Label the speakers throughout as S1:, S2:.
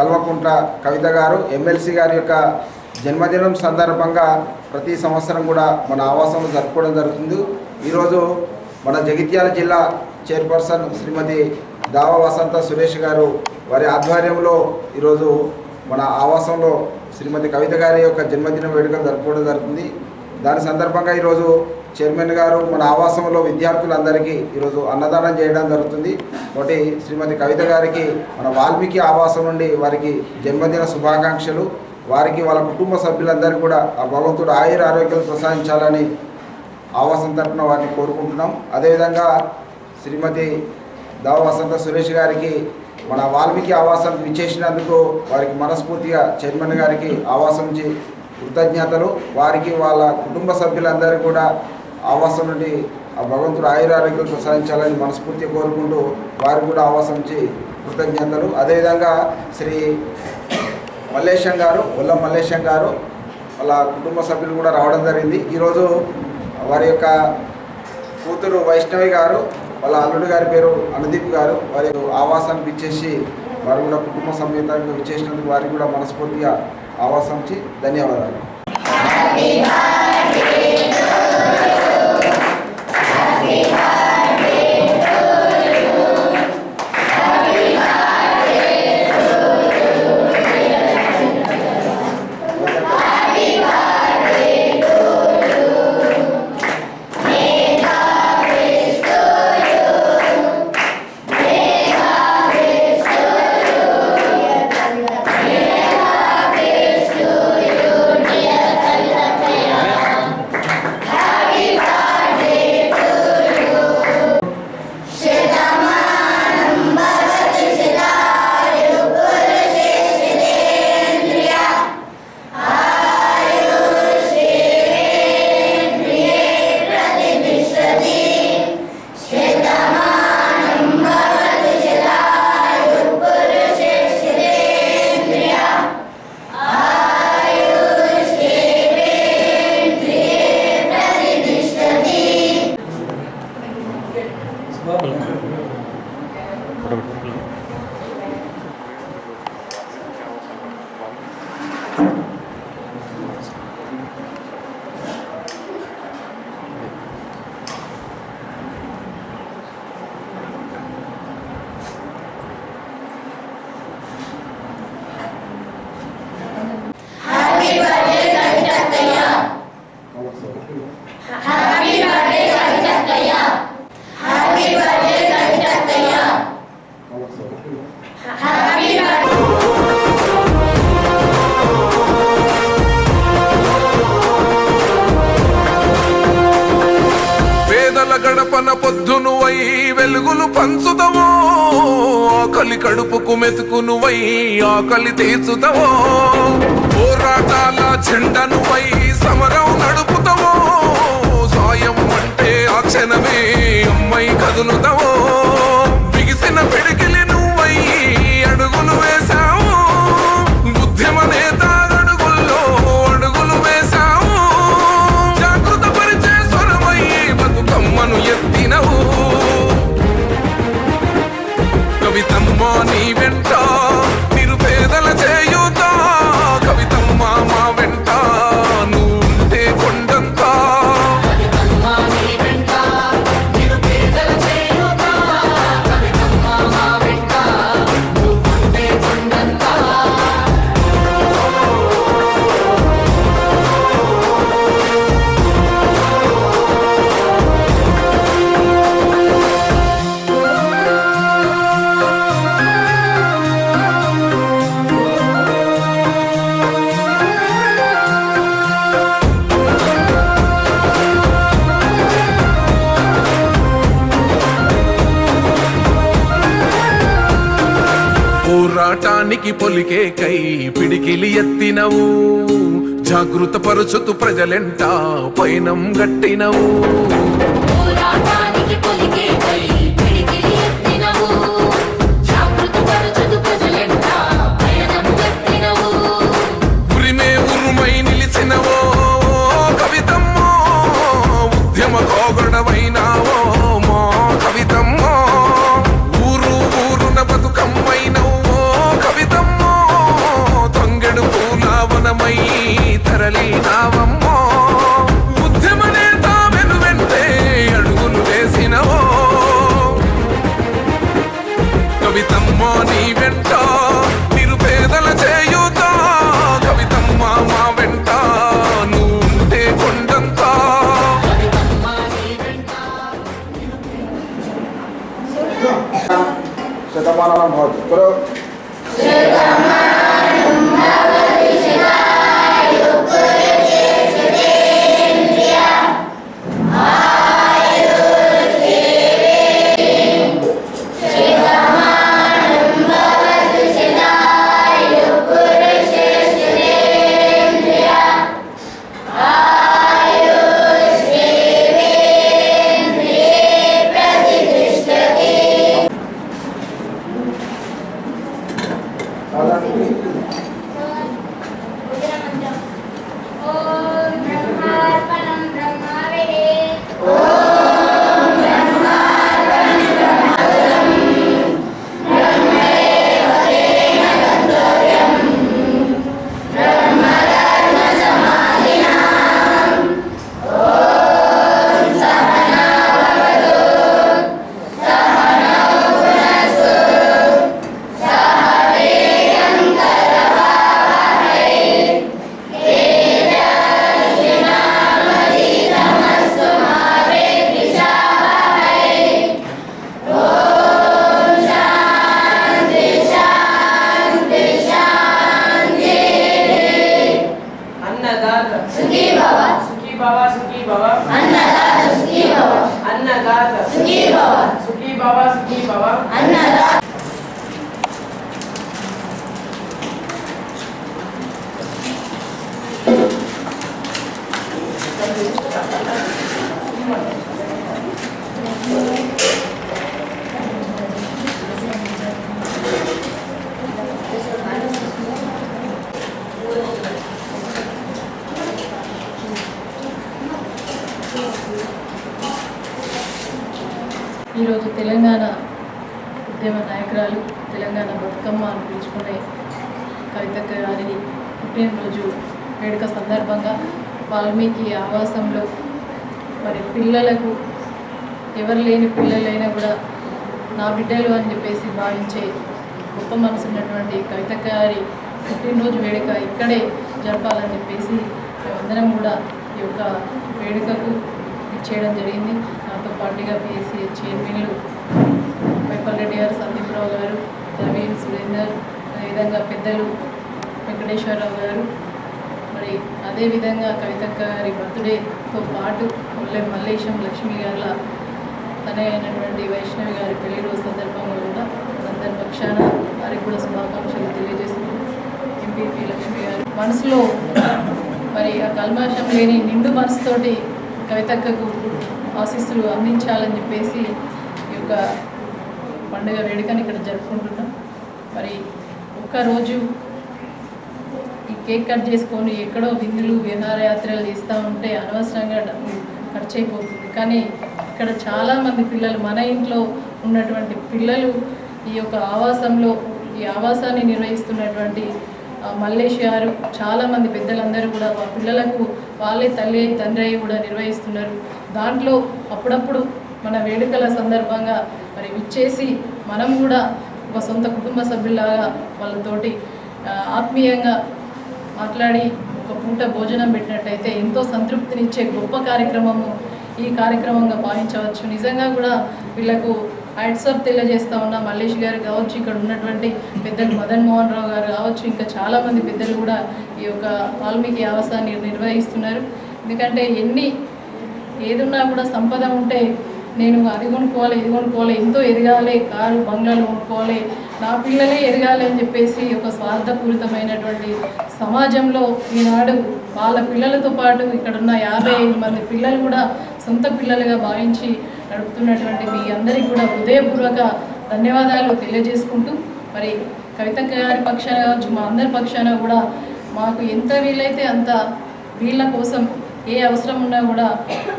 S1: కల్వకుంట్ల కవిత గారు ఎమ్మెల్సీ గారి యొక్క జన్మదినం సందర్భంగా ప్రతి సంవత్సరం కూడా మన ఆవాసంలో జరుపుకోవడం జరుగుతుంది. ఈరోజు మన జగిత్యాల జిల్లా చైర్పర్సన్ శ్రీమతి దావ వసంత సురేష్ గారు వారి ఆధ్వర్యంలో ఈరోజు మన ఆవాసంలో శ్రీమతి కవిత గారి యొక్క జన్మదిన వేడుకలు జరుపుకోవడం జరుగుతుంది. దాని సందర్భంగా ఈరోజు చైర్మన్ గారు మన ఆవాసంలో విద్యార్థులందరికీ ఈరోజు అన్నదానం చేయడం జరుగుతుంది. ఒకటి శ్రీమతి కవిత గారికి మన వాల్మీకి ఆవాసం నుండి వారికి జన్మదిన శుభాకాంక్షలు. వారికి వాళ్ళ కుటుంబ సభ్యులందరికీ కూడా ఆ భగవంతుడు ఆయుర ఆరోగ్యాలు ప్రసాదించాలని ఆవాసం తరపున వారిని కోరుకుంటున్నాం. అదేవిధంగా శ్రీమతి దావ వసంత సురేష్ గారికి మన వాల్మీకి ఆవాసం విచ్చేసినందుకు వారికి మనస్ఫూర్తిగా చైర్మన్ గారికి ఆవాసం నుంచి కృతజ్ఞతలు. వారికి వాళ్ళ కుటుంబ సభ్యులందరికీ కూడా ఆవాసం నుండి ఆ భగవంతుడు ఆయురారోగ్యం ప్రసాదించాలని మనస్ఫూర్తిగా కోరుకుంటూ వారికి కూడా ఆవాసం ఇచ్చి కృతజ్ఞతలు. అదేవిధంగా శ్రీ మల్లేశం గారు ఒల్ల మల్లేశం గారు వాళ్ళ కుటుంబ సభ్యులు కూడా రావడం జరిగింది. ఈరోజు వారి యొక్క కూతురు వైష్ణవి గారు వాళ్ళ అల్లుడు గారి పేరు అనుదీప్ గారు వారి ఆవాసానికి ఇచ్చేసి వారు కూడా కుటుంబ సమేతంగా ఇచ్చేసినందుకు వారికి కూడా మనస్ఫూర్తిగా ఆవాసం ఇచ్చి ధన్యవాదాలు.
S2: పేదల గడపన పొద్దును వై వెలుగులు పంచుదవో ఆకలి కడుపుకు మెతుకును వై ఆకలి తీర్చుదవో పోరాటాల జెండను పోరాటానికి పొలికే కై పిడికిలి ఎత్తినవు. జాగృత పరుచుతూ ప్రజలెంట పైనం గట్టినవు.
S3: పోరాటానికి పొలికే
S1: శతమానం భవతి
S4: బాబా సిద్ధి బాబా. అన్నా బతుకమ్మ అని పిలుచుకునే కవితక్క గారి పుట్టినరోజు వేడుక సందర్భంగా వాల్మీకి ఆవాసంలో మరి పిల్లలకు ఎవరు లేని పిల్లలైనా కూడా నా బిడ్డలు అని చెప్పేసి భావించే గొప్ప మనసు ఉన్నటువంటి కవితక్క గారి పుట్టినరోజు వేడుక ఇక్కడే జరపాలని చెప్పేసి మేమందరం కూడా ఈ యొక్క వేడుకకు ఇచ్చేయడం జరిగింది. నాతో పాటుగా పిఎస్సి చైర్మన్లు రెడ్డి గారు అదేవిధంగా పెద్దలు వెంకటేశ్వరరావు గారు మరి అదేవిధంగా కవితక్క గారి బర్త్డేతో పాటు ముల్లె మల్లేశం లక్ష్మి గారుల తనే అయినటువంటి వైష్ణవి గారి పెళ్ళి రోజు సందర్భంగా కూడా అందరి పక్షాన వారికి కూడా శుభాకాంక్షలు తెలియజేస్తున్నాం. ఎంపీపీ లక్ష్మి గారు. మనసులో మరి ఆ కల్మాషం లేని నిండు మనసుతోటి కవితక్కకు ఆశీస్సులు అందించాలని చెప్పేసి ఈ యొక్క పండుగ వేడుకని ఇక్కడ జరుపుకుంటున్నాం. మరి ఒక్కరోజు ఈ కేక్ కట్ చేసుకొని ఎక్కడో విందులు విహారయాత్రలు చేస్తూ ఉంటే అనవసరంగా ఖర్చు అయిపోతుంది కానీ ఇక్కడ చాలామంది పిల్లలు మన ఇంట్లో ఉన్నటువంటి పిల్లలు ఈ యొక్క ఆవాసంలో ఈ ఆవాసాన్ని నిర్వహిస్తున్నటువంటి ఆ, మల్లేష్ గారు చాలామంది పెద్దలందరూ కూడా మా పిల్లలకు వాళ్ళే తల్లి తండ్రి అయి కూడా నిర్వహిస్తున్నారు. దాంట్లో అప్పుడప్పుడు మన వేడుకల సందర్భంగా మరి విచ్చేసి మనం కూడా ఒక సొంత కుటుంబ సభ్యులాగా వాళ్ళతోటి ఆత్మీయంగా మాట్లాడి ఒక పూట భోజనం పెట్టినట్టయితే ఎంతో సంతృప్తినిచ్చే గొప్ప కార్యక్రమము ఈ కార్యక్రమంగా భావించవచ్చు. నిజంగా కూడా వీళ్ళకు హ్యాట్సాప్ తెలియజేస్తా ఉన్న. మల్లేష్ గారు కావచ్చు ఇక్కడ ఉన్నటువంటి పెద్దలు మదన్ మోహన్ రావు గారు కావచ్చు ఇంకా చాలామంది పెద్దలు కూడా ఈ యొక్క వాల్మీకి ఆవాసాన్ని నిర్వహిస్తున్నారు. ఎందుకంటే ఎన్ని ఏదున్నా కూడా సంపద ఉంటే నేను అది కొనుక్కోవాలి ఇది కొనుక్కోవాలి ఎంతో ఎదగాలి కారు బంగ్లాలు కొనుక్కోవాలి నా పిల్లలే ఎదగాలి అని చెప్పేసి ఒక స్వార్థపూరితమైనటువంటి సమాజంలో ఈనాడు వాళ్ళ పిల్లలతో పాటు ఇక్కడున్న యాభై ఐదు మంది పిల్లలు కూడా సొంత పిల్లలుగా భావించి నడుపుతున్నటువంటి మీ అందరికీ కూడా హృదయపూర్వక ధన్యవాదాలు తెలియజేసుకుంటూ మరి కవిత గారి పక్షాన కావచ్చు మా అందరి పక్షాన కూడా మాకు ఎంత వీలైతే అంత వీళ్ళ కోసం ఏ అవసరం ఉన్నా కూడా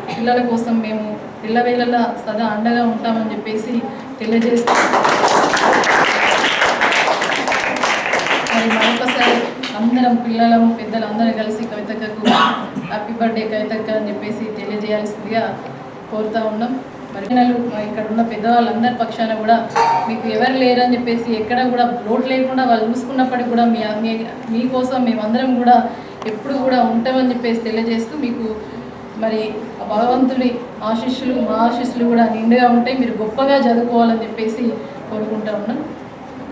S4: పిల్లల కోసం మేము ఇళ్ళవేళలా సదా అండగా ఉంటామని చెప్పేసి తెలియజేస్తాం మరి మరొకసారి అందరం పిల్లలం పెద్దలందరూ కలిసి కవితక్కకు హ్యాపీ బర్త్డే కవితక్క అని చెప్పేసి తెలియజేయాల్సిందిగా కోరుతా ఉన్నాం. పరిగణలు ఇక్కడ ఉన్న పెద్దవాళ్ళందరి పక్షాన కూడా మీకు ఎవరు లేరని చెప్పేసి ఎక్కడ కూడా లోటు లేకుండా వాళ్ళు చూసుకున్నప్పటికీ కూడా మీ మీకోసం మేమందరం కూడా ఎప్పుడు కూడా ఉంటామని చెప్పేసి తెలియజేస్తూ మీకు మరి భగవంతుని ఆశీస్సులు మా ఆశీస్సులు కూడా నిండుగా ఉంటాయి. మీరు గొప్పగా చదువుకోవాలని చెప్పేసి కోరుకుంటా ఉన్నాను.